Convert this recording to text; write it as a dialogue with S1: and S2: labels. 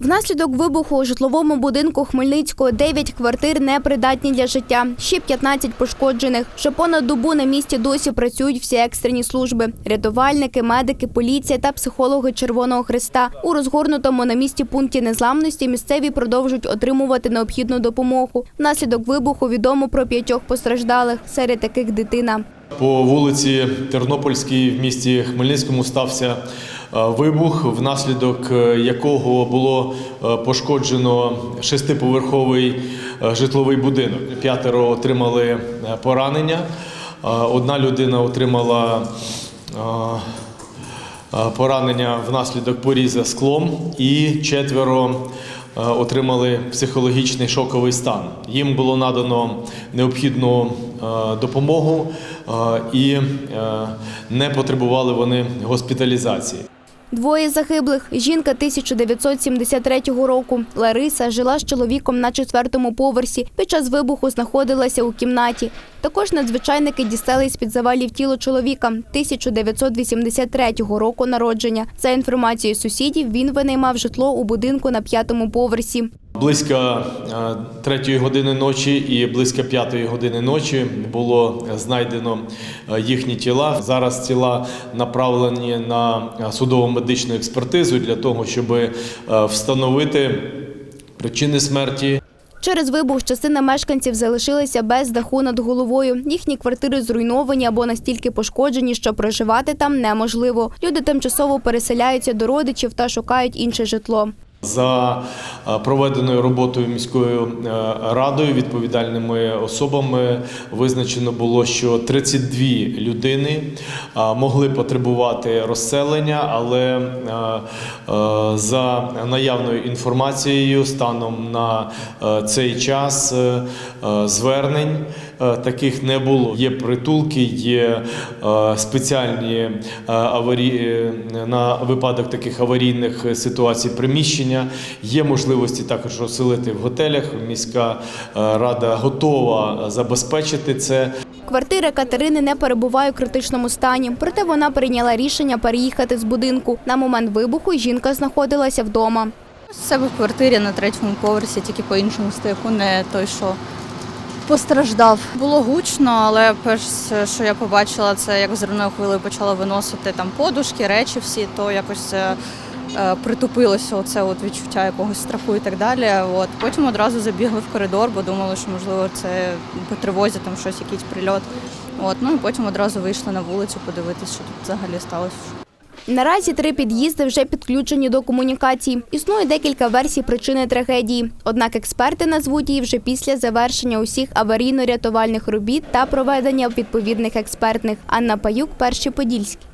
S1: Внаслідок вибуху у житловому будинку Хмельницького 9 квартир непридатні для життя, ще 15 пошкоджених. Вже понад добу на місці досі працюють всі екстрені служби: рятувальники, медики, поліція та психологи Червоного Христа. У розгорнутому на місці пункті незламності місцеві продовжують отримувати необхідну допомогу. Внаслідок вибуху відомо про п'ятьох постраждалих, серед яких дитина.
S2: По вулиці Тернопільській в місті Хмельницькому стався вибух, внаслідок е, якого було е, пошкоджено шестиповерховий е, житловий будинок. П'ятеро отримали е, поранення. Е, Одна людина отримала е, е, поранення внаслідок поріза склом, і четверо е, отримали психологічний шоковий стан. Їм було надано необхідну е, допомогу е, і е, не потребували вони госпіталізації.
S1: Двоє загиблих. Жінка 1973 року. Лариса жила з чоловіком на четвертому поверсі. Під час вибуху знаходилася у кімнаті. Також надзвичайники дістали з-під завалів тіло чоловіка 1983 року народження. За інформацією сусідів, він винаймав житло у будинку на п'ятому поверсі.
S2: Близько е, третьої години ночі і близько п'ятої години ночі було знайдено е, їхні тіла. Зараз тіла направлені на судово-медичну експертизу для того, щоб е, встановити причини смерті.
S1: Через вибух частина мешканців залишилися без даху над головою. Їхні квартири зруйновані або настільки пошкоджені, що проживати там неможливо. Люди тимчасово переселяються до родичів та шукають інше житло.
S2: За е, проведеною роботою міською е, радою відповідальними особами визначено було, що 32 людини е, могли потребувати розселення, але за наявною інформацією станом на цей час звернень таких не було. Є притулки, є спеціальні аварії на випадок таких аварійних ситуацій приміщення. Є можливості також розселити в готелях. Міська е, рада готова забезпечити це.
S1: Квартира Катерини не перебуває у критичному стані, проте вона прийняла рішення переїхати з будинку. На момент вибуху жінка знаходилася вдома.
S3: У себе в квартирі на третьому поверсі, тільки по іншому стояку, не той, що постраждав. Було гучно, але перше, що я побачила, це як взривною хвилею почала виносити там подушки, речі всі, то якось е, е, притупилося оце от відчуття якогось страху і так далі. От. Потім одразу забігли в коридор, бо думали, що можливо це по тривозі там щось, якийсь прильот. От. Ну і потім одразу вийшли на вулицю подивитися, що тут взагалі сталося.
S1: Наразі три під'їзди вже підключені до комунікацій. Існує декілька версій причини трагедії. Однак експерти назвуть її вже після завершення усіх аварійно-рятувальних робіт та проведення відповідних експертних. Анна Паюк, перший Подільський.